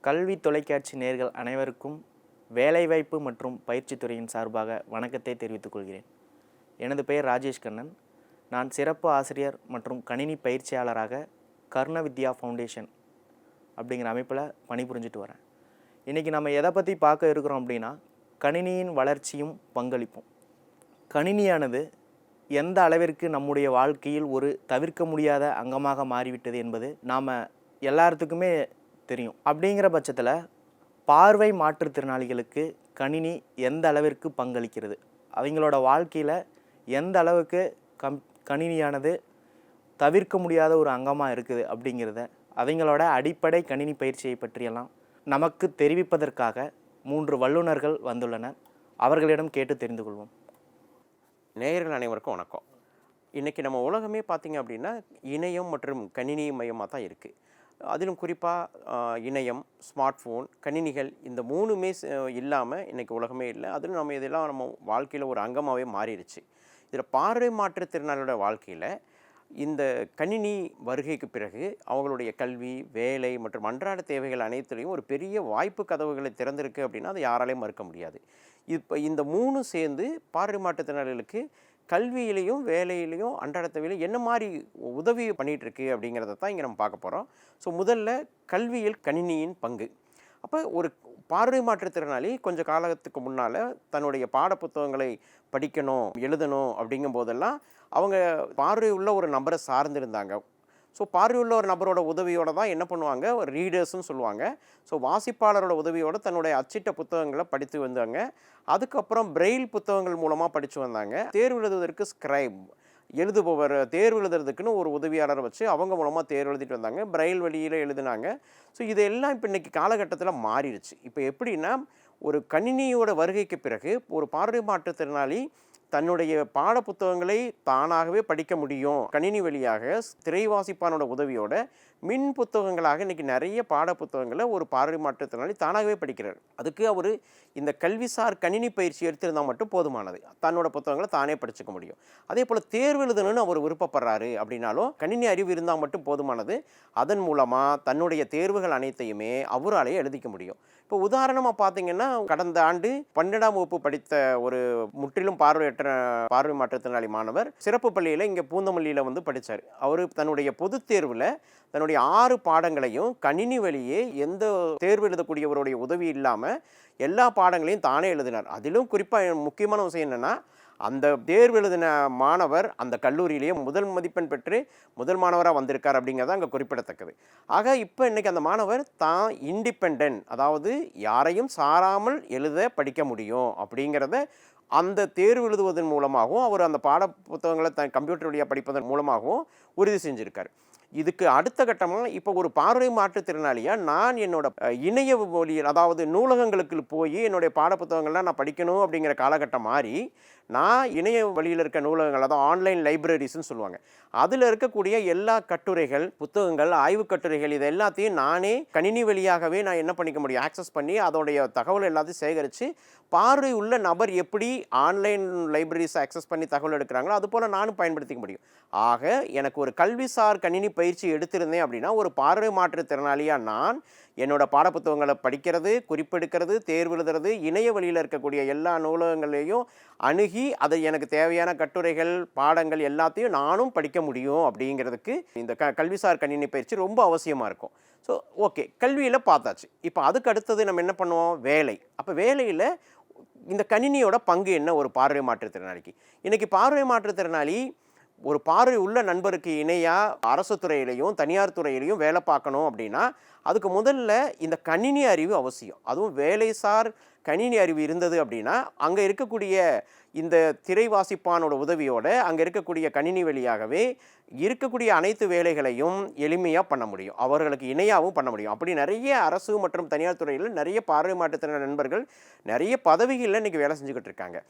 கல்வி தொலைக்காட்சி நேர்கள் அனைவருக்கும் வேலைவாய்ப்பு மற்றும் பயிற்சித்துறையின் சார்பாக வணக்கத்தை தெரிவித்துக் கொள்கிறேன். எனது பெயர் ராஜேஷ் கண்ணன். நான் சிறப்பு ஆசிரியர் மற்றும் கணினி பயிற்சியாளராக கர்ண வித்யா ஃபவுண்டேஷன் அப்படிங்கிற அமைப்பில் பணிபுரிஞ்சிட்டு வரேன். இன்றைக்கி நம்ம எதை பற்றி பார்க்க இருக்கிறோம் அப்படின்னா கணினியின் வளர்ச்சியும் பங்களிப்பும். கணினியானது எந்த அளவிற்கு நம்முடைய வாழ்க்கையில் ஒரு தவிர்க்க முடியாத அங்கமாக மாறிவிட்டது என்பது நாம் எல்லாத்துக்குமே தெரியும். அப்படிங்கிற பட்சத்தில் பார்வை மாற்றுத்திறனாளிகளுக்கு கணினி எந்த அளவிற்கு பங்களிக்கிறது? அவங்களோட வாழ்க்கையில் எந்த அளவுக்கு கம் கணினியானது தவிர்க்க முடியாத ஒரு அங்கமாக இருக்குது அப்படிங்கிறத அவங்களோட அடிப்படை கணினி பயிற்சியை பற்றியெல்லாம் நமக்கு தெரிவிப்பதற்காக மூன்று வல்லுநர்கள் வந்துள்ளனர். அவர்களிடம் கேட்டு தெரிந்து கொள்வோம். நேயர்கள் அனைவருக்கும் வணக்கம். இன்றைக்கி நம்ம உலகமே பார்த்திங்க அப்படின்னா இணையம் மற்றும் கணினி மையமாக தான் இருக்குது அதிலும் குறிப்பாக இணையம் ஸ்மார்ட் ஃபோன் கணினிகள் இந்த மூணுமே இல்லாமல் இன்றைக்கி உலகமே இல்லை. அதிலும் நம்ம இதெல்லாம் நம்ம வாழ்க்கையில் ஒரு அங்கமாகவே மாறிடுச்சு. இதில் பார்வை மாற்றுத்திறனாளோட வாழ்க்கையில் இந்த கணினி வருகைக்கு பிறகு அவங்களுடைய கல்வி வேலை மற்றும் அன்றாட தேவைகள் அனைத்துலேயும் ஒரு பெரிய வாய்ப்பு கதவுகளை திறந்திருக்கு அப்படின்னா அதை யாராலையும் மறுக்க முடியாது. இப்போ இந்த மூணு சேர்ந்து பார்வை மாற்றுத்திறனாளிகளுக்கு கல்வியிலையும் வேலையிலையும் அன்றாட தேவையிலையும் என்ன மாதிரி உதவி பண்ணிகிட்ருக்கு அப்படிங்கிறத தான் இங்கே நம்ம பார்க்க போகிறோம் ஸோ முதல்ல கல்வியில் கணினியின் பங்கு. அப்போ ஒரு பார்வை மாற்றுத்திறனாளி கொஞ்சம் காலத்துக்கு முன்னால் தன்னுடைய பாடப்புத்தகங்களை படிக்கணும் எழுதணும் அப்படிங்கும் போதெல்லாம் அவங்க பார்வை உள்ள ஒரு நபரை சார்ந்திருந்தாங்க. ஸோ பார்வை உள்ள ஒரு நபரோட உதவியோடு தான் என்ன பண்ணுவாங்க? ஒரு ரீடர்ஸ்னு சொல்லுவாங்க. ஸோ வாசிப்பாளரோட உதவியோடு தன்னுடைய அச்சிட்ட புத்தகங்களை படித்து வந்தாங்க. அதுக்கப்புறம் பிரெயில் புத்தகங்கள் மூலமாக படித்து வந்தாங்க. தேர்வு எழுதுவதற்கு ஸ்கிரைப் எழுதுபவர் தேர்வு எழுதுறதுக்குன்னு ஒரு உதவியாளரை வச்சு அவங்க மூலமாக தேர்வு எழுதிட்டு வந்தாங்க. பிரெயில் வழியில் எழுதினாங்க. ஸோ இதெல்லாம் இப்போ இன்றைக்கி காலகட்டத்தில் மாறிடுச்சு. இப்போ எப்படின்னா ஒரு கணினியோட வருகைக்கு பிறகு ஒரு பார்வை மாற்றுத்திறனாளி தன்னுடைய பாட புத்தகங்களை தானாகவே படிக்க முடியும். கணினி வழியாக திரைவாசிப்பானோட உதவியோட மின் புத்தகங்களாக இன்றைக்கி நிறைய பாட புத்தகங்களை ஒரு பார்வை மாற்றத்தினாலே தானாகவே படிக்கிறார். அதுக்கு அவர் இந்த கல்விசார் கணினி பயிற்சி எடுத்திருந்தால் மட்டும் போதுமானது. தன்னோட புத்தகங்களை தானே படிச்சுக்க முடியும். அதே போல் தேர்வு எழுதணும்னு அவர் விருப்பப்படுறாரு அப்படின்னாலும் கணினி அறிவு இருந்தால் மட்டும் போதுமானது. அதன் மூலமாக தன்னுடைய தேர்வுகள் அனைத்தையுமே அவராலேயே எழுதிக்க முடியும். இப்போ உதாரணமாக பார்த்தீங்கன்னா கடந்த ஆண்டு பன்னெண்டாம் வகுப்பு படித்த ஒரு முற்றிலும் பார்வையற்ற பார்வை மாற்றுத்திறனாளி மாணவர் சிறப்பு பள்ளியில் இங்கே பூந்தமல்லியில் வந்து படித்தார் அவர் தன்னுடைய பொதுத் தேர்வில் தன்னுடைய ஆறு பாடங்களையும் கணினி வழியே எந்த தேர்வு எழுதக்கூடியவருடைய உதவி இல்லாமல் எல்லா பாடங்களையும் தானே எழுதினார். அதிலும் குறிப்பாக முக்கியமான விஷயம் என்னென்னா அந்த தேர்வு எழுதின மாணவர் அந்த கல்லூரியிலேயே முதல் மதிப்பெண் பெற்று முதல் மாணவராக வந்திருக்கார் அப்படிங்கிறது அங்கே குறிப்பிடத்தக்கது. ஆக இப்போ இன்றைக்கி அந்த மாணவர் தான் இண்டிபெண்ட் அதாவது யாரையும் சாராமல் எழுத படிக்க முடியும் அப்படிங்கிறத அந்த தேர்வு எழுதுவதன் மூலமாகவும் அவர் அந்த பாட புத்தகங்களை த கம்ப்யூட்டர் வழியாக படிப்பதன் மூலமாகவும் உறுதி செஞ்சுருக்கார். இதுக்கு அடுத்த கட்டமாக இப்போ ஒரு பார்வை மாற்றுத்திறனாளியாக நான் என்னோட இணைய மொழியில் அதாவது நூலகங்களுக்கு போய் என்னுடைய பாடப்புத்தகங்கள்லாம் நான் படிக்கணும் அப்படிங்கிற காலகட்டம் மாறி நான் இணைய வழியில் இருக்க நூலகங்கள் அதாவது ஆன்லைன் லைப்ரரிஸ்ன்னு சொல்லுவாங்க. அதில் இருக்கக்கூடிய எல்லா கட்டுரைகள் புத்தகங்கள் ஆய்வு கட்டுரைகள் இது எல்லாத்தையும் நானே கணினி வழியாகவே நான் என்ன பண்ணிக்க முடியும்? ஆக்சஸ் பண்ணி அதோடைய தகவல் எல்லாத்தையும் சேகரித்து பார்வை உள்ள நபர் எப்படி ஆன்லைன் லைப்ரரிஸ் ஆக்சஸ் பண்ணி தகவல் எடுக்கிறாங்களோ அது போல் நானும் பயன்படுத்திக்க முடியும். ஆக எனக்கு ஒரு கல்விசார் கணினி பயிற்சி எடுத்திருந்தேன் அப்படின்னா ஒரு பார்வை மாற்றுத்திறனாளியாக நான் என்னோட பாடப்புத்தகங்களை படிக்கிறது குறிப்பெடுக்கிறது தேர்வு எழுதுறது இணைய வழியில் இருக்கக்கூடிய எல்லா நூலகங்களையும் அணுகி அதை எனக்கு தேவையான கட்டுரைகள் பாடங்கள் எல்லாத்தையும் நானும் படிக்க முடியும் அப்படிங்கிறதுக்கு இந்த க கல்விசார் கணினி பயிற்சி ரொம்ப அவசியமாக இருக்கும். ஸோ ஓகே கல்வியில் பார்த்தாச்சு. இப்போ அதுக்கு அடுத்தது நம்ம என்ன பண்ணுவோம்? வேலை. அப்போ வேலையில் இந்த கணினியோட பங்கு என்ன? ஒரு பார்வை மாற்றுத்திறனாளிக்கு. இன்றைக்கி பார்வை மாற்றுத்திறனாளி ஒரு பார்வை உள்ள நண்பருக்கு இணையாக அரசு துறையிலையும் தனியார் துறையிலையும் வேலை பார்க்கணும் அப்படின்னா அதுக்கு முதல்ல இந்த கணினி அறிவு அவசியம். அதுவும் வேலைசார் கணினி அறிவு இருந்தது அப்படின்னா அங்கே இருக்கக்கூடிய இந்த திரை வாசிப்பானோட உதவியோடு அங்கே இருக்கக்கூடிய கணினி வழியாகவே இருக்கக்கூடிய அனைத்து வேலைகளையும் எளிமையாக பண்ண முடியும். அவர்களுக்கு இணையாகவும் பண்ண முடியும். அப்படி நிறைய அரசு மற்றும் தனியார் துறையில் நிறைய பார்வை மாற்றுத்திறன் நண்பர்கள் நிறைய பதவிகளில் இன்றைக்கி வேலை செஞ்சுக்கிட்டு இருக்காங்க.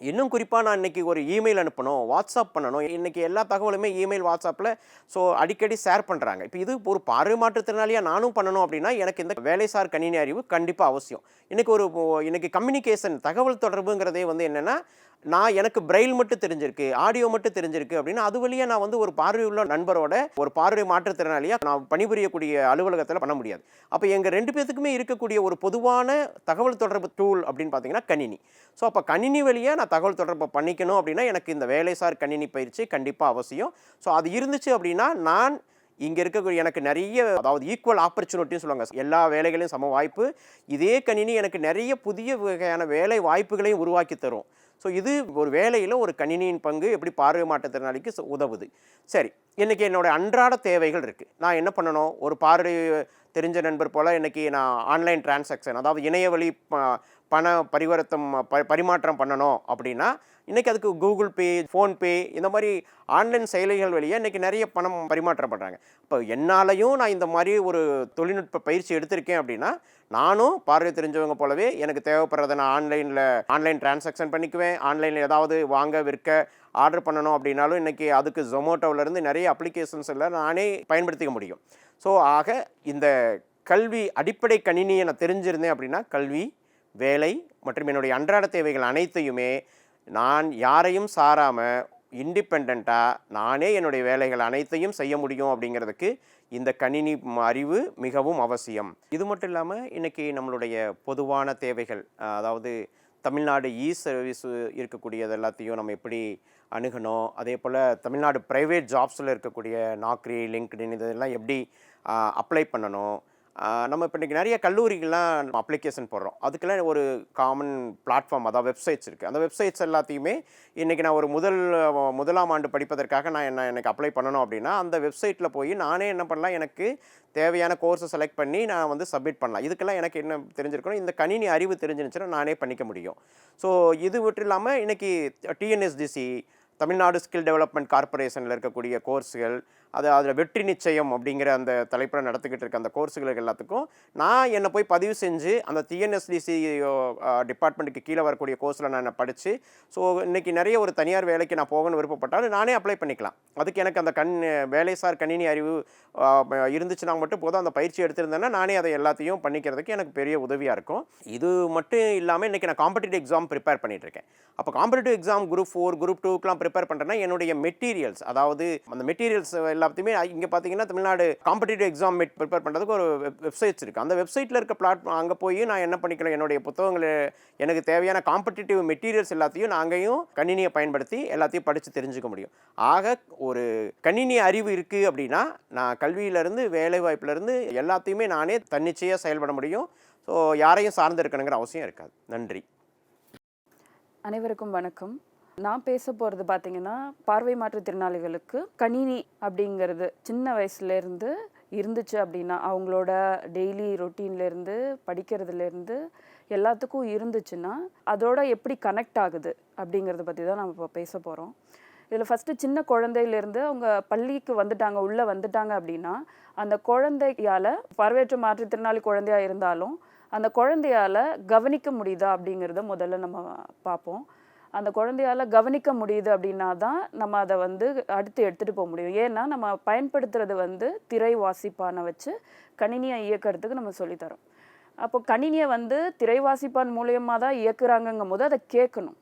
இன்னும் குறிப்பாக நான் இன்றைக்கி ஒரு இமெயில் அனுப்பணும் வாட்ஸ்அப் பண்ணணும். இன்றைக்கி எல்லா தகவலுமே இமெயில் வாட்ஸ்அப்பில் ஸோ அடிக்கடி ஷேர் பண்ணுறாங்க இப்போ இது ஒரு பார்வை மாற்றுத்திறனாளியாக நானும் பண்ணணும் அப்படின்னா எனக்கு இந்த வேலைசார் கணினி அறிவு கண்டிப்பாக அவசியம். இன்றைக்கி ஒரு இன்றைக்கி கம்யூனிகேஷன் தகவல் தொடர்புங்கிறதே வந்து என்னென்னா நான் எனக்கு பிரெயில் மட்டும் தெரிஞ்சிருக்கு ஆடியோ மட்டும் தெரிஞ்சிருக்கு அப்படின்னா அது வழியாக நான் வந்து ஒரு பார்வையுள்ள நண்பரோட ஒரு பார்வை மாற்றுத்திறனாளியாக நான் பணிபுரியக்கூடிய அலுவலகத்தில் பண்ண முடியாது. அப்போ எங்கள் ரெண்டு பேத்துக்குமே இருக்கக்கூடிய ஒரு பொதுவான தகவல் தொடர்பு டூல் அப்படின்னு பார்த்தீங்கன்னா கணினி. ஸோ அப்போ கணினி வழியாக நான் தகவல் தொடர்பு பண்ணிக்கணும் அப்படின்னா எனக்கு இந்த வேலைசார் கணினி பயிற்சி கண்டிப்பாக அவசியம். ஸோ அது இருந்துச்சு அப்படின்னா நான் இங்கே இருக்க எனக்கு நிறைய அதாவது ஈக்குவல் ஆப்பர்ச்சுனிட்டின்னு சொல்லுவாங்க. எல்லா வேலைகளையும் சம வாய்ப்பு. இதே கணினி எனக்கு நிறைய புதிய வகையான வேலை வாய்ப்புகளையும் உருவாக்கி தரும். ஸோ இது ஒரு வேலையில் ஒரு கணினியின் பங்கு எப்படி பார்வை மாற்றுத்திறனாளிக்கு உதவுது. சரி இன்றைக்கி என்னோட அன்றாட தேவைகள் இருக்குது நான் என்ன பண்ணணும்? ஒரு பார்வை தெரிஞ்ச நண்பர் போல் இன்றைக்கி நான் ஆன்லைன் டிரான்சாக்ஷன் அதாவது இணையவழி ப- பண பரிவர்த்தம் ப பரிமாற்றம் பண்ணணும் அப்படின்னா இன்றைக்கி அதுக்கு கூகுள் பே ஃபோன்பே இந்த மாதிரி ஆன்லைன் செயலிகள் வழியாக இன்றைக்கி நிறைய பணம் பரிமாற்றம் பண்ணுறாங்க இப்போ என்னாலையும் நான் இந்த மாதிரி ஒரு தொழில்நுட்ப பயிற்சி எடுத்திருக்கேன் அப்படின்னா நானும் பார்வை தெரிஞ்சவங்க போலவே எனக்கு தேவைப்படுறதை நான் ஆன்லைனில் ஆன்லைன் டிரான்சாக்ஷன் பண்ணிக்குவேன். ஆன்லைனில் ஏதாவது வாங்க விற்க ஆர்டர் பண்ணணும் அப்படின்னாலும் இன்றைக்கி அதுக்கு ஜொமோட்டோவிலேருந்து நிறைய அப்ளிகேஷன்ஸ் எல்லாம் நானே பயன்படுத்திக்க முடியும். ஸோ ஆக இந்த கல்வி அடிப்படை கணினியை நான் தெரிஞ்சிருந்தேன் அப்படின்னா கல்வி வேலை மற்றும் என்னுடைய அன்றாட தேவைகள் அனைத்தையுமே நான் யாரையும் சாராமல் இண்டிபெண்ட்டாக நானே என்னுடைய வேலைகள் அனைத்தையும் செய்ய முடியும் அப்படிங்கிறதுக்கு இந்த கணினி அறிவு மிகவும் அவசியம். இது மட்டும் இல்லாமல் இன்றைக்கி நம்மளுடைய பொதுவான தேவைகள் அதாவது தமிழ்நாடு இ சர்வீஸ் இருக்கக்கூடியது எல்லாத்தையும் நம்ம எப்படி அணுகணும். அதே போல் தமிழ்நாடு ப்ரைவேட் ஜாப்ஸில் இருக்கக்கூடிய நாக்ரி லிங்க்டின் இதெல்லாம் எப்படி அப்ளை பண்ணணும்? நம்ம இப்போ இன்றைக்கி நிறைய கல்லூரிகள்லாம் அப்ளிகேஷன் போடுறோம். அதுக்கெல்லாம் ஒரு காமன் பிளாட்ஃபார்ம் அதாவது வெப்சைட்ஸ் இருக்குது அந்த வெப்சைட்ஸ் எல்லாத்தையுமே இன்றைக்கி நான் ஒரு முதல் முதலாம் ஆண்டு படிப்பதற்காக நான் என்ன எனக்கு அப்ளை பண்ணணும் அப்படின்னா அந்த வெப்சைட்டில் போய் நானே என்ன பண்ணலாம் எனக்கு தேவையான கோர்ஸை செலக்ட் பண்ணி நான் வந்து சப்மிட் பண்ணலாம். இதுக்கெல்லாம் எனக்கு என்ன தெரிஞ்சிருக்கணும்? இந்த கணினி அறிவு தெரிஞ்சிருந்துச்சுன்னா நானே பண்ணிக்க முடியும். ஸோ இது மட்டும் இல்லாமல் இன்றைக்கி டிஎன்எஸ்டிசி தமிழ்நாடு ஸ்கில் டெவலப்மெண்ட் கார்ப்பரேஷனில் இருக்கக்கூடிய கோர்ஸுகள் அது அதில் வெற்றி நிச்சயம் அப்படிங்கிற அந்த தலைப்பில் நடத்திக்கிட்டு இருக்க அந்த கோர்ஸுகளுக்கு எல்லாத்துக்கும் நான் என்னை போய் பதிவு செஞ்சு அந்த டிஎன்எஸ்டிசி டிபார்ட்மெண்ட்டுக்கு கீழே வரக்கூடிய கோர்ஸில் நான் படித்து ஸோ இன்றைக்கி நிறைய ஒரு தனியார் வேலைக்கு நான் போகணும்னு விருப்பப்பட்டாலும் நானே அப்ளை பண்ணிக்கலாம். அதுக்கு எனக்கு அந்த கண் வேலைசார் கணினி அறிவு இருந்துச்சுன்னா மட்டும் போதும். அந்த பயிற்சி எடுத்திருந்தேன்னா நானே அதை எல்லாத்தையும் பண்ணிக்கிறதுக்கு எனக்கு பெரிய உதவியாக இருக்கும். இது மட்டும் இல்லாமல் இன்றைக்கி நான் காம்படிட்டிவ் எக்ஸாம் ப்ரிப்பேர் பண்ணிட்டு இருக்கேன். அப்போ competitive exam group four group டூக்கெலாம் prepare பண்ணுறேன்னா என்னுடைய மெட்டீரியல்ஸ் அதாவது அந்த மெட்டீரியல்ஸ் எல்லாத்தையுமே இங்கே பார்த்தீங்கன்னா தமிழ்நாடு காம்படிட்டிவ் எக்ஸாம் ப்ரிப்பேர் பண்ணுறதுக்கு ஒரு வெப்சைட்ஸ் இருக்குது அந்த வெப்சைட்டில் இருக்க பிளாட் அங்கே போய் நான் என்ன பண்ணிக்கலாம் என்னுடைய புத்தகங்களை எனக்கு தேவையான காம்படிட்டிவ் மெட்டீரியல்ஸ் எல்லாத்தையும் நான் அங்கேயும் கணினியை பயன்படுத்தி எல்லாத்தையும் படித்து தெரிஞ்சுக்க முடியும். ஆக ஒரு கணினி அறிவு இருக்குது அப்படின்னா நான் கல்வியிலேருந்து வேலைவாய்ப்புலேருந்து எல்லாத்தையுமே நானே தன்னிச்சையாக செயல்பட முடியும். ஸோ யாரையும் சார்ந்து இருக்கணுங்கிற அவசியம் இருக்காது. நன்றி. அனைவருக்கும் வணக்கம். நான் பேச போகிறது பார்த்தீங்கன்னா பார்வை மாற்றுத்திறனாளிகளுக்கு கணினி அப்படிங்கிறது சின்ன வயசுலேருந்து இருந்துச்சு அப்படின்னா அவங்களோட டெய்லி ரொட்டீன்லேருந்து படிக்கிறதுலேருந்து எல்லாத்துக்கும் இருந்துச்சுன்னா அதோட எப்படி கனெக்ட் ஆகுது அப்படிங்கிறத பற்றி தான் நம்ம இப்போ பேச போகிறோம் இதில் ஃபஸ்ட்டு சின்ன குழந்தையிலேருந்து அவங்க பள்ளிக்கு வந்துட்டாங்க உள்ளே வந்துட்டாங்க அப்படின்னா அந்த குழந்தையால் பார்வையற்ற மாற்றுத்திறனாளி குழந்தையா இருந்தாலும் அந்த குழந்தையால் கவனிக்க முடியுதா அப்படிங்கிறத முதல்ல நம்ம பார்ப்போம். அந்த குழந்தையால் கவனிக்க முடியுது அப்படின்னா தான் நம்ம அதை வந்து அடுத்து எடுத்துகிட்டு போக முடியும். ஏன்னா நம்ம பயன்படுத்துறது வந்து திரை வாசிப்பானை வச்சு கணினியை இயக்கிறதுக்கு நம்ம சொல்லித்தரோம் அப்போ கணினியை வந்து திரை வாசிப்பான் மூலியமாக தான் இயக்குறாங்கங்கும் போது அதை கேட்கணும்.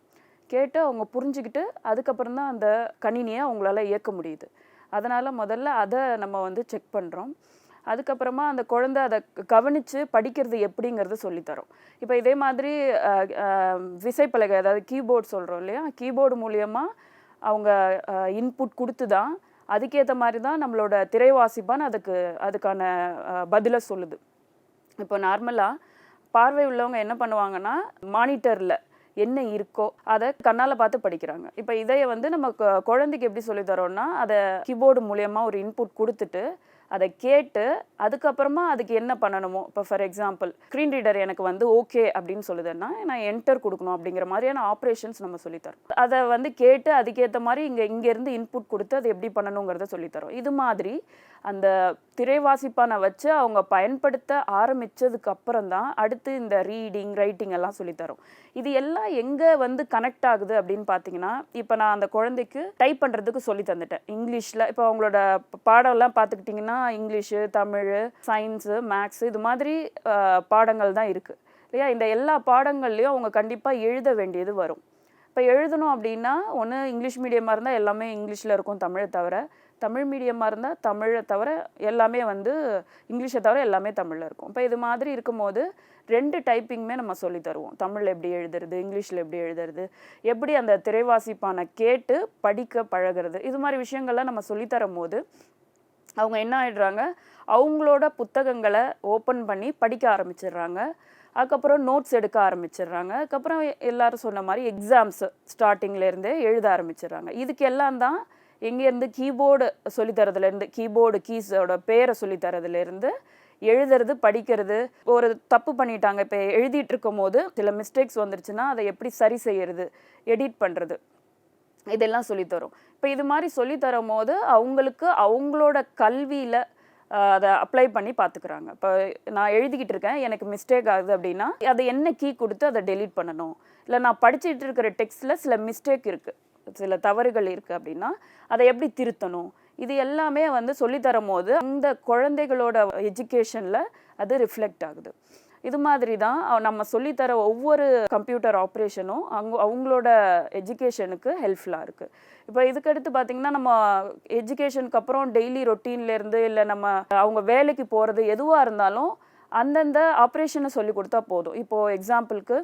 கேட்டு அவங்க புரிஞ்சுக்கிட்டு அதுக்கப்புறம் தான் அந்த கணினியை அவங்களால இயக்க முடியுது. அதனால் முதல்ல அதை நம்ம வந்து செக் பண்ணுறோம் அதுக்கப்புறமா அந்த குழந்தை அதை கவனித்து படிக்கிறது எப்படிங்கிறத சொல்லித்தரோம். இப்போ இதே மாதிரி விசைப்பலகை அதாவது கீபோர்ட் சொல்கிறோம் இல்லையா? கீபோர்டு மூலியமாக அவங்க இன்புட் கொடுத்து தான் அதுக்கேற்ற மாதிரி தான் நம்மளோட திரைவாசிப்பான் அதுக்கு அதுக்கான பதிலை சொல்லுது. இப்போ நார்மலாக பார்வை உள்ளவங்க என்ன பண்ணுவாங்கன்னா மானிட்டரில் என்ன இருக்கோ அதை கண்ணால் பார்த்து படிக்கிறாங்க. இப்போ இதைய வந்து நம்ம குழந்தைக்கு எப்படி சொல்லித்தரோன்னா அதை கீபோர்டு மூலயமா ஒரு இன்புட் கொடுத்துட்டு அதை கேட்டு அதுக்கப்புறமா அதுக்கு என்ன பண்ணணுமோ? இப்போ ஃபார் எக்ஸாம்பிள் ஸ்க்ரீன் ரீடர் எனக்கு வந்து ஓகே அப்படின்னு சொல்லுதுன்னா நான் என்டர் கொடுக்கணும் அப்படிங்கிற மாதிரியான ஆப்ரேஷன்ஸ் நம்ம சொல்லித்தரோம். அதை வந்து கேட்டு அதுக்கேற்ற மாதிரி இங்கே இங்கேருந்து இன்புட் கொடுத்து அது எப்படி பண்ணணுங்கிறத சொல்லித்தரோம். இது மாதிரி அந்த திரைவாசிப்பானை வச்சு அவங்க பயன்படுத்த ஆரம்பித்ததுக்கு அப்புறம் தான் அடுத்து இந்த ரீடிங் ரைட்டிங் எல்லாம் சொல்லித்தரும் இது எல்லாம் எங்கே வந்து கனெக்ட் ஆகுது அப்படின்னு பார்த்தீங்கன்னா இப்போ நான் அந்த குழந்தைக்கு டைப் பண்ணுறதுக்கு சொல்லி தந்துட்டேன். இங்கிலீஷில் இப்போ அவங்களோட பாடம்லாம் பார்த்துக்கிட்டிங்கன்னா இங்கிலீஷு தமிழ் சயின்ஸு மேக்ஸு இது மாதிரி பாடங்கள் தான் இருக்குது இல்லையா? இந்த எல்லா பாடங்கள்லையும் அவங்க கண்டிப்பாக எழுத வேண்டியது வரும். இப்போ எழுதணும் அப்படின்னா ஒன்று இங்கிலீஷ் மீடியமாக இருந்தால் எல்லாமே இங்கிலீஷில் இருக்கும் தமிழை தவிர தமிழ் மீடியமாக இருந்தால் தமிழை தவிர எல்லாமே வந்து இங்கிலீஷை தவிர எல்லாமே தமிழில் இருக்கும். இப்போ இது மாதிரி இருக்கும்போது ரெண்டு டைப்பிங்குமே நம்ம சொல்லி தருவோம். தமிழில் எப்படி எழுதுறது இங்கிலீஷில் எப்படி எழுதுறது எப்படி அந்த திரைவாசிப்பானை கேட்டு படிக்க பழகிறது இது மாதிரி விஷயங்கள்லாம் நம்ம சொல்லித்தரும் போது அவங்க என்ன ஆயிடுறாங்க? அவங்களோட புத்தகங்களை ஓப்பன் பண்ணி படிக்க ஆரம்பிச்சிடுறாங்க. அதுக்கப்புறம் நோட்ஸ் எடுக்க ஆரம்பிச்சிடுறாங்க. அதுக்கப்புறம் எல்லாரும் சொன்ன மாதிரி எக்ஸாம்ஸ் ஸ்டார்டிங்லேருந்தே எழுத ஆரம்பிச்சிடுறாங்க. இதுக்கு எல்லாம் தான் இங்கேருந்து கீபோர்டு சொல்லித்தரதுலேருந்து கீபோர்டு கீஸோட பேரை சொல்லித்தரதுலேருந்து எழுதுறது படிக்கிறது. ஒரு தப்பு பண்ணிட்டாங்க இப்போ எழுதிட்டு இருக்கும் போது சில மிஸ்டேக்ஸ் வந்துருச்சுன்னா அதை எப்படி சரி செய்யறது எடிட் பண்ணுறது இதெல்லாம் சொல்லித்தரும். இப்போ இது மாதிரி சொல்லித்தரும் போது அவங்களுக்கு அவங்களோட கல்வியில் அதை அப்ளை பண்ணி பார்த்துக்கிறாங்க. இப்போ நான் எழுதிக்கிட்டு இருக்கேன் எனக்கு மிஸ்டேக் ஆகுது அப்படின்னா அதை என்ன கீ கொடுத்து அதை டெலீட் பண்ணணும்? இல்லை நான் படிச்சுட்டு இருக்கிற டெக்ஸ்ட்டில் சில மிஸ்டேக் இருக்குது சில தவறுகள் இருக்குது அப்படின்னா அதை எப்படி திருத்தணும்? இது எல்லாமே வந்து சொல்லித்தரும் போது அந்த குழந்தைகளோட எஜுகேஷனில் அது ரிஃப்ளெக்ட் ஆகுது. இது மாதிரி தான் நம்ம சொல்லித்தர ஒவ்வொரு கம்ப்யூட்டர் ஆப்ரேஷனும் அவங்க அவங்களோட எஜுகேஷனுக்கு ஹெல்ப்ஃபுல்லாக இருக்குது இப்போ இதுக்கடுத்து பார்த்திங்கன்னா நம்ம எஜுகேஷனுக்கு அப்புறம் டெய்லி ரொட்டீன்லேருந்து இல்லை நம்ம அவங்க வேலைக்கு போகிறது எதுவாக இருந்தாலும் அந்தந்த ஆப்ரேஷனை சொல்லி கொடுத்தா போதும். இப்போது எக்ஸாம்பிளுக்கு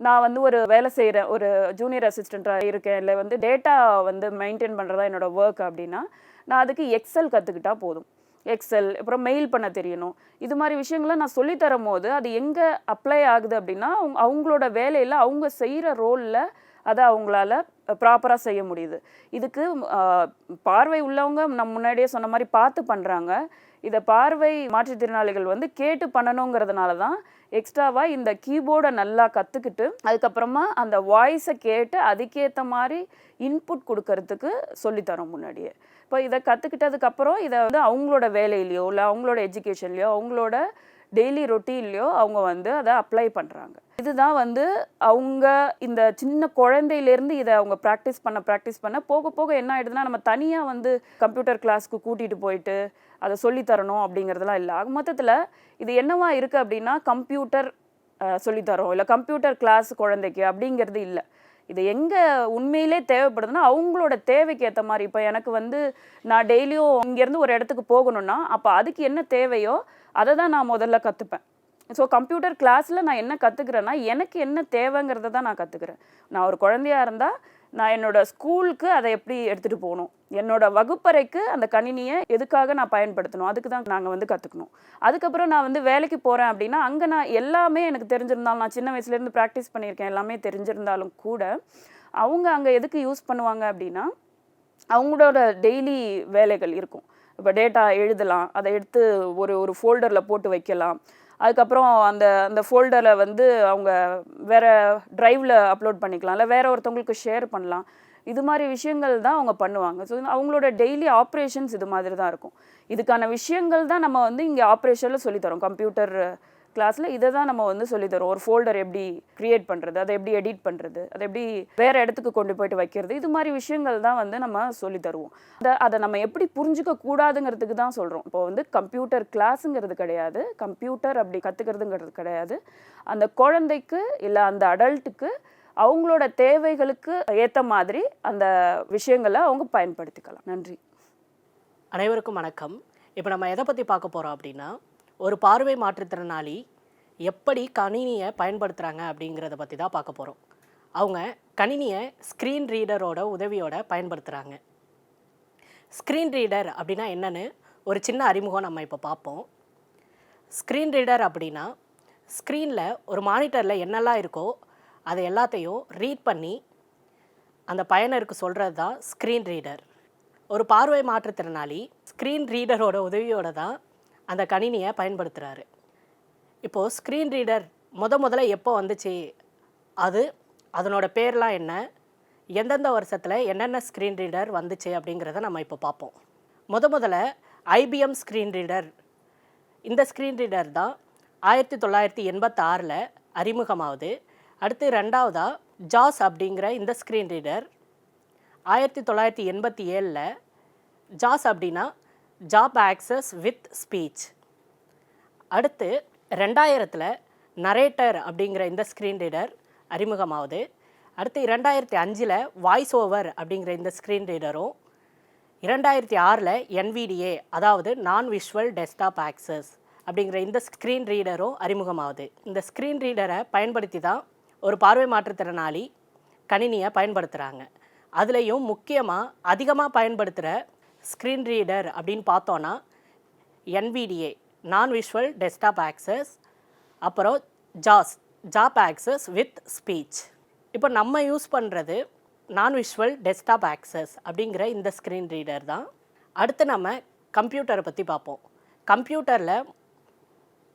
நான் வந்து ஒரு வேலை செய்கிறேன் ஒரு ஜூனியர் அசிஸ்டண்ட்டாக இருக்கேன். இல்லை வந்து டேட்டா வந்து மெயின்டைன் பண்ணுறதா என்னோடய ஒர்க் அப்படின்னா நான் அதுக்கு எக்ஸல் கற்றுக்கிட்டா போதும். எக்ஸல் அப்புறம் மெயில் பண்ண தெரியணும். இது மாதிரி விஷயங்களை நான் சொல்லித்தரும் போது அது எங்கே அப்ளை ஆகுது அப்படின்னா அவங்க அவங்களோட வேலையில் அவங்க செய்கிற ரோலில் அதை அவங்களால ப்ராப்பராக செய்ய முடியுது. இதுக்கு பார்வை உள்ளவங்க நம்ம முன்னாடியே சொன்ன மாதிரி பார்த்து பண்ணுறாங்க இதை பார்வை மாற்றுத்திறனாளிகள் வந்து கேட்டு பண்ணணுங்கிறதுனால தான் எக்ஸ்ட்ராவாக இந்த கீபோர்டை நல்லா கற்றுக்கிட்டு அதுக்கப்புறமா அந்த வாய்ஸை கேட்டு அதுக்கேற்ற மாதிரி இன்புட் கொடுக்கறதுக்கு சொல்லித்தரோம் முன்னாடியே. இப்போ இதை கற்றுக்கிட்டதுக்கப்புறம் இதை வந்து அவங்களோட வேலையிலையோ இல்லை அவங்களோட எஜுகேஷன்லையோ அவங்களோட டெய்லி ரொட்டீன்லையோ அவங்க வந்து அதை அப்ளை பண்ணுறாங்க இதுதான் வந்து அவங்க இந்த சின்ன குழந்தையிலேருந்து இதை அவங்க ப்ராக்டிஸ் பண்ண ப்ராக்டிஸ் பண்ண போக போக என்ன ஆயிடுதுன்னா நம்ம தனியாக வந்து கம்ப்யூட்டர் கிளாஸ்க்கு கூட்டிகிட்டு போயிட்டு அதை சொல்லித்தரணும் அப்படிங்கிறதுலாம் அப்படிங்கிறதெல்லாம் இல்லை. ஆக மொத்தத்தில் இது என்னவா இருக்குது அப்படின்னா கம்ப்யூட்டர் சொல்லித்தரோம். இல்லை கம்ப்யூட்டர் கிளாஸ் குழந்தைக்கு அப்படிங்கிறது இல்லை. இது எங்கே உண்மையிலே தேவைப்படுதுன்னா அவங்களோட தேவைக்கு ஏற்ற மாதிரி. இப்போ எனக்கு வந்து நான் டெய்லியும் இங்கேருந்து ஒரு இடத்துக்கு போகணும்னா அப்போ அதுக்கு என்ன தேவையோ அதை தான் நான் முதல்ல கற்றுப்பேன் ஸோ கம்ப்யூட்டர் கிளாஸில் நான் என்ன கற்றுக்கிறேன்னா எனக்கு என்ன தேவைங்கிறத தான் நான் கற்றுக்கிறேன் நான் ஒரு குழந்தையா இருந்தால் நான் என்னோட ஸ்கூலுக்கு அதை எப்படி எடுத்துகிட்டு போகணும்? என்னோட வகுப்பறைக்கு அந்த கணினியை எதுக்காக நான் பயன்படுத்தணும்? அதுக்கு தான் நாங்கள் வந்து கற்றுக்கணும் அதுக்கப்புறம் நான் வந்து வேலைக்கு போகிறேன் அப்படின்னா அங்கே நான் எல்லாமே எனக்கு தெரிஞ்சிருந்தாலும் நான் சின்ன வயசுலேருந்து ப்ராக்டிஸ் பண்ணியிருக்கேன் எல்லாமே தெரிஞ்சிருந்தாலும் கூட அவங்க அங்கே எதுக்கு யூஸ் பண்ணுவாங்க அப்படின்னா அவங்களோட டெய்லி வேலைகள் இருக்கும். இப்போ டேட்டா எழுதலாம் அதை எடுத்து ஒரு ஒரு ஃபோல்டரில் போட்டு வைக்கலாம். அதுக்கப்புறம் அந்த அந்த ஃபோல்டரை வந்து அவங்க வேறு ட்ரைவில் அப்லோட் பண்ணிக்கலாம் இல்லை வேறு ஒருத்தவங்களுக்கு ஷேர் பண்ணலாம். இது மாதிரி விஷயங்கள் தான் அவங்க பண்ணுவாங்க. ஸோ அவங்களோட டெய்லி ஆப்ரேஷன்ஸ் இது மாதிரி தான் இருக்கும். இதுக்கான விஷயங்கள் தான் நம்ம வந்து இங்கே ஆப்ரேஷனில் சொல்லித்தரோம் கம்ப்யூட்டர் கிளாஸில் இதை தான் நம்ம வந்து சொல்லித்தரோம் ஒரு ஃபோல்டர் எப்படி க்ரியேட் பண்ணுறது அதை எப்படி எடிட் பண்ணுறது அதை எப்படி வேறு இடத்துக்கு கொண்டு போயிட்டு வைக்கிறது இது மாதிரி விஷயங்கள் தான் வந்து நம்ம சொல்லி தருவோம். அதை அதை நம்ம எப்படி புரிஞ்சுக்க கூடாதுங்கிறதுக்கு தான் சொல்கிறோம் இப்போ வந்து கம்ப்யூட்டர் கிளாஸுங்கிறது கிடையாது. கம்ப்யூட்டர் அப்படி கற்றுக்கிறதுங்கிறது கிடையாது. அந்த குழந்தைக்கு இல்லை அந்த அடல்ட்டுக்கு அவங்களோட தேவைகளுக்கு ஏற்ற மாதிரி அந்த விஷயங்களை அவங்க பயன்படுத்திக்கலாம். நன்றி. அனைவருக்கும் வணக்கம். இப்போ நம்ம எதை பற்றி பார்க்க போகிறோம் அப்படின்னா ஒரு பார்வை மாற்றுத்திறனாளி எப்படி கணினியை பயன்படுத்துகிறாங்க அப்படிங்கிறத பற்றி தான் பார்க்க போகிறோம் அவங்க கணினியை ஸ்க்ரீன் ரீடரோட உதவியோட பயன்படுத்துகிறாங்க ஸ்க்ரீன் ரீடர் அப்படின்னா என்னென்னு ஒரு சின்ன அறிமுகம் நம்ம இப்போ பார்ப்போம். ஸ்க்ரீன் ரீடர் அப்படின்னா ஸ்க்ரீனில் ஒரு மானிட்டரில் என்னெல்லாம் இருக்கோ அதை எல்லாத்தையும் ரீட் பண்ணி அந்த பயனருக்கு சொல்கிறது தான் ஸ்க்ரீன் ரீடர் ஒரு பார்வை மாற்றுத்திறனாளி ஸ்க்ரீன் ரீடரோட உதவியோட தான் அந்த கணினியை பயன்படுத்துகிறாரு இப்போது ஸ்க்ரீன் ரீடர் முத முதல்ல எப்போ வந்துச்சு? அது அதனோட பேர்லாம் என்ன? எந்தெந்த வருஷத்தில் என்னென்ன ஸ்க்ரீன் ரீடர் வந்துச்சு அப்படிங்கிறத நம்ம இப்போ பார்ப்போம். முத முதல்ல ஐபிஎம் ஸ்க்ரீன் ரீடர் இந்த ஸ்க்ரீன் ரீடர் தான் ஆயிரத்தி தொள்ளாயிரத்தி எண்பத்தாறில் அறிமுகமாகுது. அடுத்து ரெண்டாவதாக ஜாஸ் அப்படிங்கிற இந்த ஸ்க்ரீன் ரீடர் ஆயிரத்தி தொள்ளாயிரத்தி எண்பத்தி ஏழில் ஜாஸ் அப்படின்னா ஜாப் ஆக்சஸ் வித் ஸ்பீச் அடுத்து ரெண்டாயிரத்தில் நரேட்டர் அப்படிங்கிற இந்த ஸ்க்ரீன் ரீடர் அறிமுகமாகுது. அடுத்து இரண்டாயிரத்தி அஞ்சில் வாய்ஸ் ஓவர் அப்படிங்கிற இந்த ஸ்க்ரீன் ரீடரும் இரண்டாயிரத்தி ஆறில் என்விடிஏ அதாவது நான் விஷுவல் டெஸ்க்டாப் ஆக்சஸ் அப்படிங்கிற இந்த ஸ்க்ரீன் ரீடரும் அறிமுகமாகுது. இந்த ஸ்க்ரீன் ரீடரை பயன்படுத்தி தான் ஒரு பார்வை மாற்றுத்திறனாளி கணினியை பயன்படுத்துகிறாங்க அதுலேயும் முக்கியமாக அதிகமாக பயன்படுத்துகிற ஸ்க்ரீன் ரீடர் அப்படின்னு பார்த்தோன்னா NVDA non visual desktop access அப்புறம் ஜாஸ் ஜாப் ஆக்சஸ் வித் ஸ்பீச் இப்போ நம்ம யூஸ் பண்ணுறது நான் விஷுவல் டெஸ்க்டாப் ஆக்சஸ் அப்படிங்கிற இந்த ஸ்க்ரீன் ரீடர் தான். அடுத்து நம்ம கம்ப்யூட்டரை பற்றி பார்ப்போம். கம்ப்யூட்டரில்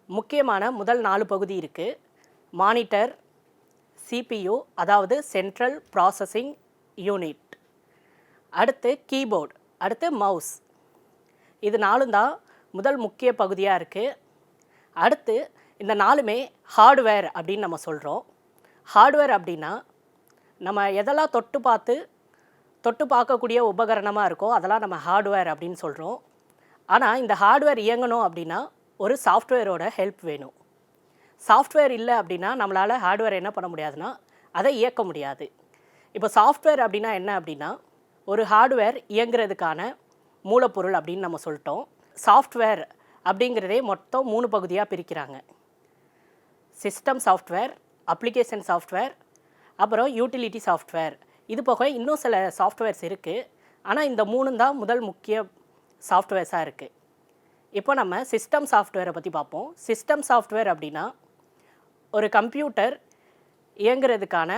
முக்கியமான முதல் நாலு பகுதி இருக்குது மானிட்டர் சிபியு அதாவது சென்ட்ரல் ப்ராசஸிங் யூனிட் அடுத்து கீபோர்டு அடுத்து மவுஸ். இது நாலும் தான் முதல் முக்கிய பகுதியாக இருக்குது அடுத்து இந்த நாலுமே ஹார்ட்வேர் அப்படின்னு நம்ம சொல்கிறோம் ஹார்ட்வேர் அப்படின்னா நம்ம எதெல்லாம் தொட்டு பார்த்து தொட்டு பார்க்கக்கூடிய உபகரணமாக இருக்கோ அதெல்லாம் நம்ம ஹார்ட்வேர் அப்படின்னு சொல்கிறோம் ஆனால் இந்த ஹார்ட்வேர் இயங்கணும் அப்படின்னா ஒரு சாஃப்ட்வேரோட ஹெல்ப் வேணும். சாஃப்ட்வேர் இல்லை அப்படின்னா நம்மளால் ஹார்ட்வேர் என்ன பண்ண முடியாதுன்னா அதை இயக்க முடியாது. இப்போ சாஃப்ட்வேர் அப்படின்னா என்ன அப்படின்னா ஒரு ஹார்ட்வேர் இயங்குறதுக்கான மூலப்பொருள் அப்படின்னு நம்ம சொல்லிட்டோம். சாஃப்ட்வேர் அப்படிங்கிறதே மொத்தம் மூணு பகுதியாக பிரிக்கிறாங்க. சிஸ்டம் சாஃப்ட்வேர் அப்ளிகேஷன் சாஃப்ட்வேர் அப்புறம் யூட்டிலிட்டி சாஃப்ட்வேர் இது போக இன்னும் சில சாஃப்ட்வேர்ஸ் இருக்குது ஆனால் இந்த மூணும் தான் முதல் முக்கிய சாஃப்ட்வேர்ஸாக இருக்குது இப்போ நம்ம சிஸ்டம் சாஃப்ட்வேரை பற்றி பார்ப்போம். சிஸ்டம் சாஃப்ட்வேர் அப்படின்னா ஒரு கம்ப்யூட்டர் இயங்குறதுக்கான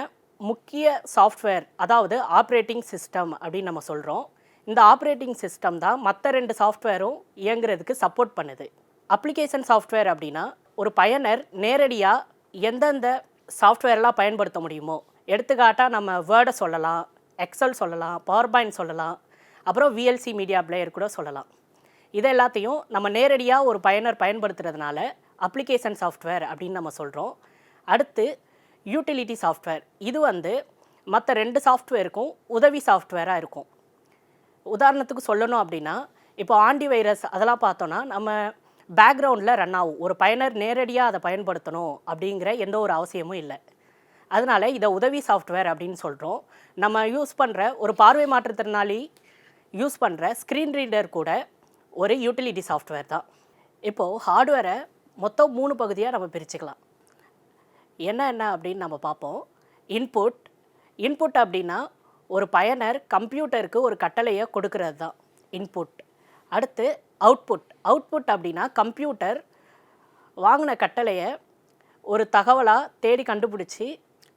முக்கிய சாஃப்ட்வேர் அதாவது ஆப்ரேட்டிங் சிஸ்டம் அப்படின்னு நம்ம சொல்கிறோம் இந்த ஆப்ரேட்டிங் சிஸ்டம் தான் மற்ற ரெண்டு சாஃப்ட்வேரும் இயங்குறதுக்கு சப்போர்ட் பண்ணுது. அப்ளிகேஷன் சாஃப்ட்வேர் அப்படின்னா ஒரு பயனர் நேரடியாக எந்தெந்த சாஃப்ட்வேர்லாம் பயன்படுத்த முடியுமோ எடுத்துக்காட்டாக நம்ம வேர்டை சொல்லலாம் எக்ஸல் சொல்லலாம் பவர் பாயிண்ட் சொல்லலாம் அப்புறம் விஎல்சி மீடியா பிளேயர் கூட சொல்லலாம். இது எல்லாத்தையும் நம்ம நேரடியாக ஒரு பயனர் பயன்படுத்துறதுனால அப்ளிகேஷன் சாஃப்ட்வேர் அப்படின்னு நம்ம சொல்கிறோம் அடுத்து யூட்டிலிட்டி சாஃப்ட்வேர். இது வந்து மற்ற ரெண்டு சாஃப்ட்வேருக்கும் உதவி சாஃப்ட்வேராக இருக்கும். உதாரணத்துக்கு சொல்லணும் அப்படின்னா இப்போ ஆண்டி வைரஸ் அதெல்லாம் பார்த்தோன்னா நம்ம பேக்ரவுண்டில் ரன் ஆகும். ஒரு பயனர் நேரடியாக அதை பயன்படுத்தணும் அப்படிங்கிற எந்த ஒரு அவசியமும் இல்லை. அதனால் இதை உதவி சாஃப்ட்வேர் அப்படின்னு சொல்கிறோம் நம்ம யூஸ் பண்ணுற ஒரு பார்வை மாற்றுத்திறனாளி யூஸ் பண்ணுற ஸ்க்ரீன் ரீடர் கூட ஒரு யூட்டிலிட்டி சாஃப்ட்வேர் தான். இப்போது ஹார்ட்வேரை மொத்தம் மூணு பகுதியாக நம்ம பிரிச்சுக்கலாம். என்ன என்ன அப்படின்னு நம்ம பார்ப்போம். இன்புட் இன்புட் அப்படின்னா ஒரு பயனர் கம்ப்யூட்டருக்கு ஒரு கட்டளையை கொடுக்கறது தான். இன்புட் அடுத்து அவுட்புட் அவுட்புட் அப்படின்னா கம்ப்யூட்டர் வாங்கின கட்டளையை ஒரு தகவலாக தேடி கண்டுபிடிச்சி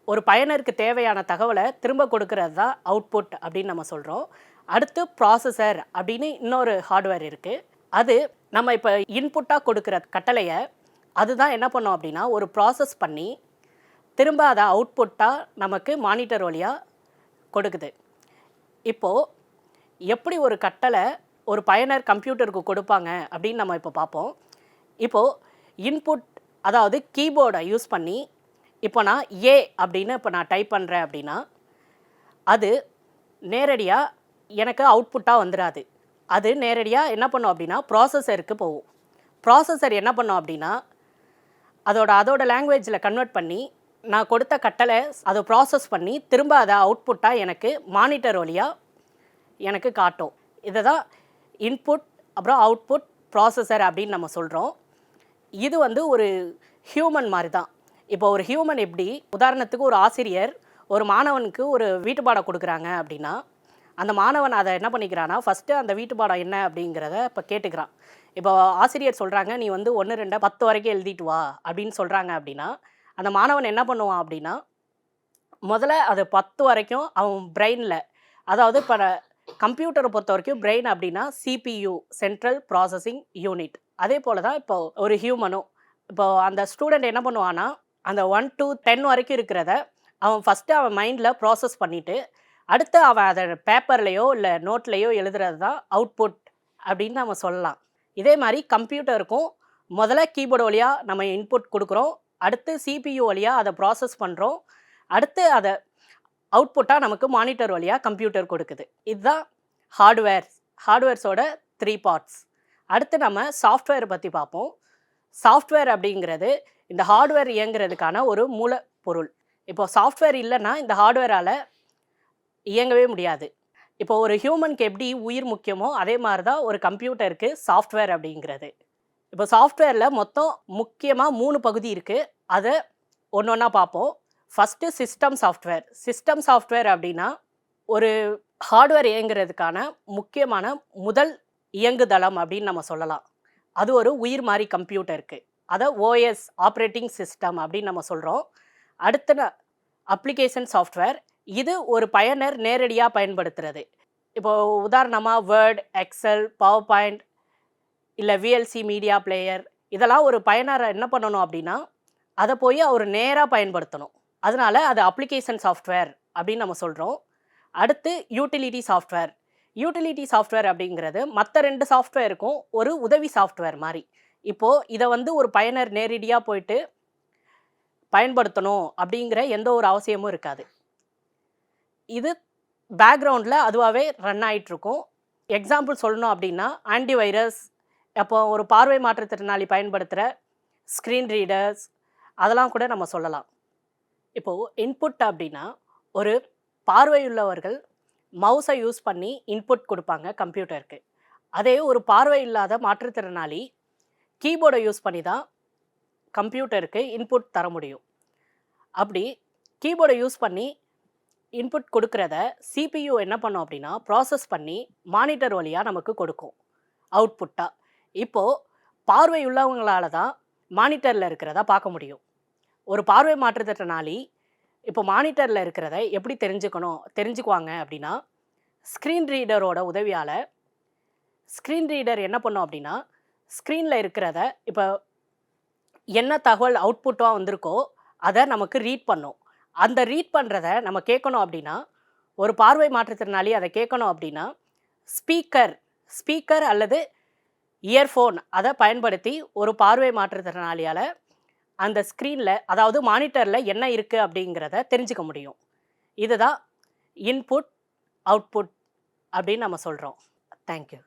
ஒரு பயனருக்கு தேவையான தகவலை திரும்ப கொடுக்கறது தான் அவுட்புட் அப்படின்னு நம்ம சொல்கிறோம் அடுத்து ப்ராசஸர் அப்படின்னு இன்னொரு ஹார்ட்வேர் இருக்குது அது நம்ம இப்போ இன்புட்டாக கொடுக்குற கட்டளையை அதுதான் என்ன பண்ணோம் அப்படின்னா ஒரு ப்ராசஸ் பண்ணி திரும்ப அதை அவுட்புட்டாக நமக்கு மானிட்டர் வழியாக கொடுக்குது. இப்போது எப்படி ஒரு கட்டளை ஒரு பயனர் கம்ப்யூட்டருக்கு கொடுப்பாங்க அப்படின்னு நம்ம இப்போ பார்ப்போம். இப்போது இன்புட் அதாவது கீபோர்டை யூஸ் பண்ணி இப்போ நான் ஏ அப்படின்னு இப்போ நான் டைப் பண்ணுறேன் அப்படின்னா அது நேரடியாக எனக்கு அவுட்புட்டாக வந்துடாது அது நேரடியாக என்ன பண்ணும் அப்படின்னா ப்ராசஸருக்கு போகும். ப்ராசஸர் என்ன பண்ணும் அப்படின்னா அதோட அதோட லாங்குவேஜில் கன்வெர்ட் பண்ணி நான் கொடுத்த கட்டளை அதை ப்ராசஸ் பண்ணி திரும்ப அதை அவுட்புட்டாக எனக்கு மானிட்டர் வழியாக எனக்கு காட்டும். இதை தான் இன்புட் அப்புறம் அவுட்புட் ப்ராசஸர் அப்படின்னு நம்ம சொல்கிறோம் இது வந்து ஒரு ஹியூமன் மாதிரி தான். இப்போ ஒரு ஹியூமன் எப்படி உதாரணத்துக்கு ஒரு ஆசிரியர் ஒரு மாணவனுக்கு ஒரு வீட்டுப்பாடம் கொடுக்குறாங்க அப்படின்னா அந்த மாணவன் அதை என்ன பண்ணிக்கிறான்னா ஃபஸ்ட்டு அந்த வீட்டுப்பாடம் என்ன அப்படிங்கிறத இப்போ கேட்டுக்கிறான். இப்போ ஆசிரியர் சொல்கிறாங்க நீ வந்து ஒன்று ரெண்டை பத்து வரைக்கும் எழுதிட்டு வா அப்படின்னு சொல்கிறாங்க அப்படின்னா அந்த மாணவன் என்ன பண்ணுவான் அப்படின்னா முதல்ல அது பத்து வரைக்கும் அவன் பிரெயினில் அதாவது இப்போ கம்ப்யூட்டரை பொறுத்த வரைக்கும் பிரெயின் அப்படின்னா சிபியு சென்ட்ரல் ப்ராசஸிங் யூனிட் அதே போல் தான் இப்போ ஒரு ஹியூமனும் இப்போ அந்த ஸ்டூடெண்ட் என்ன பண்ணுவான்னா அந்த ஒன் டூ டென் வரைக்கும் இருக்கிறத அவன் ஃபஸ்ட்டு அவன் மைண்டில் ப்ராசஸ் பண்ணிவிட்டு அடுத்து அவன் அதை பேப்பர்லேயோ இல்லை நோட்லேயோ எழுதுறது தான் அவுட்புட் அப்படின்னு நம்ம சொல்லலாம். இதே மாதிரி கம்ப்யூட்டருக்கும் முதல்ல கீபோர்டு வழியாக நம்ம இன்புட் கொடுக்குறோம். அடுத்து சிபியு வழியாக அதை ப்ராசஸ் பண்ணுறோம் அடுத்து அதை அவுட்புட்டாக நமக்கு மானிட்டர் வழியாக கம்ப்யூட்டர் கொடுக்குது. இதுதான் ஹார்ட்வேர் ஹார்ட்வேர்ஸோட த்ரீ பார்ட்ஸ் அடுத்து நம்ம சாஃப்ட்வேர் பற்றி பார்ப்போம். சாஃப்ட்வேர் அப்படிங்கிறது இந்த ஹார்ட்வேர் இயங்குறதுக்கான ஒரு மூலப்பொருள். இப்போ சாஃப்ட்வேர் இல்லைன்னா இந்த ஹார்ட்வேரால் இயங்கவே முடியாது. இப்போ ஒரு ஹியூமனுக்கு எப்படி உயிர் முக்கியமோ அதே மாதிரி தான் ஒரு கம்ப்யூட்டருக்கு சாஃப்ட்வேர் அப்படிங்கிறது. இப்போ சாஃப்ட்வேரில் மொத்தம் முக்கியமாக மூணு பகுதி இருக்குது அதை ஒன்று ஒன்றா பார்ப்போம். First system software system software அப்படின்னா ஒரு ஹார்ட்வேர் இயங்குறதுக்கான முக்கியமான முதல் இயங்குதளம் அப்படின்னு நம்ம சொல்லலாம். அது ஒரு உயிர் மாதிரி கம்ப்யூட்டருக்கு அதை ஓஎஸ் ஆப்ரேட்டிங் சிஸ்டம் அப்படின்னு நம்ம சொல்கிறோம் அடுத்த அப்ளிகேஷன் சாஃப்ட்வேர் இது ஒரு பயனர் நேரடியாக பயன்படுத்துறது. இப்போது உதாரணமாக வேர்ட் எக்ஸல் பவர் பாயிண்ட் இல்லை விஎல்சி மீடியா பிளேயர் இதெல்லாம் ஒரு பயனரை என்ன பண்ணணும் அப்படின்னா அதை போய் அவர் நேராக பயன்படுத்தணும். அதனால அது அப்ளிகேஷன் சாஃப்ட்வேர் அப்படின்னு நம்ம சொல்கிறோம் அடுத்து யூட்டிலிட்டி சாஃப்ட்வேர் யூட்டிலிட்டி சாஃப்ட்வேர் அப்படிங்கிறது மற்ற ரெண்டு சாஃப்ட்வேருக்கும் ஒரு உதவி சாஃப்ட்வேர் மாதிரி. இப்போது இதை வந்து ஒரு பயனர் நேரடியாக போயிட்டு பயன்படுத்தணும் அப்படிங்கிற எந்த ஒரு அவசியமும் இருக்காது. இது பேக்ரவுண்டில் அதுவாகவே ரன் ஆகிட்டுருக்கும் எக்ஸாம்பிள் சொல்லணும் அப்படின்னா ஆன்டிவைரஸ் அப்போ ஒரு பார்வை மாற்றுத்திறனாளி பயன்படுத்துகிற ஸ்க்ரீன் ரீடர்ஸ் அதெல்லாம் கூட நம்ம சொல்லலாம். இப்போது இன்புட் அப்படின்னா ஒரு பார்வையுள்ளவர்கள் மவுஸை யூஸ் பண்ணி இன்புட் கொடுப்பாங்க கம்ப்யூட்டருக்கு அதே ஒரு பார்வை இல்லாத மாற்றுத்திறனாளி கீபோர்டை யூஸ் பண்ணி தான் கம்ப்யூட்டருக்கு இன்புட் தர முடியும். அப்படி கீபோர்டை யூஸ் பண்ணி இன்புட் கொடுக்குறத சிபியு என்ன பண்ணும் அப்படின்னா ப்ராசஸ் பண்ணி மானிட்டர் வழியாக நமக்கு கொடுக்கும். அவுட்புட்டாக இப்போது பார்வை உள்ளவங்களால தான் மானிட்டரில் இருக்கிறத பார்க்க முடியும். ஒரு பார்வை மாற்றுத்திறனாளி இப்போ மானிட்டரில் இருக்கிறத எப்படி தெரிஞ்சுக்கணும் தெரிஞ்சுக்குவாங்க அப்படின்னா ஸ்க்ரீன் ரீடரோட உதவியால் ஸ்க்ரீன் ரீடர் என்ன பண்ணும் அப்படின்னா ஸ்க்ரீனில் இருக்கிறத இப்போ என்ன தகவல் அவுட்புட்டாக வந்திருக்கோ அதை நமக்கு ரீட் பண்ணும். அந்த ரீட் பண்ணுறத நம்ம கேட்கணும் அப்படின்னா ஒரு பார்வை மாற்றுத்திறனாளி அதை கேட்கணும் அப்படின்னா ஸ்பீக்கர் ஸ்பீக்கர் அல்லது இயர்ஃபோன் அதை பயன்படுத்தி ஒரு பார்வை மாற்றுத்திறனாளியால் அந்த ஸ்க்ரீனில் அதாவது மானிட்டரில் என்ன இருக்குது அப்படிங்கிறத தெரிஞ்சுக்க முடியும். இதுதான் இன்புட் அவுட்புட் அப்படின்னு நம்ம சொல்கிறோம் தேங்க்யூ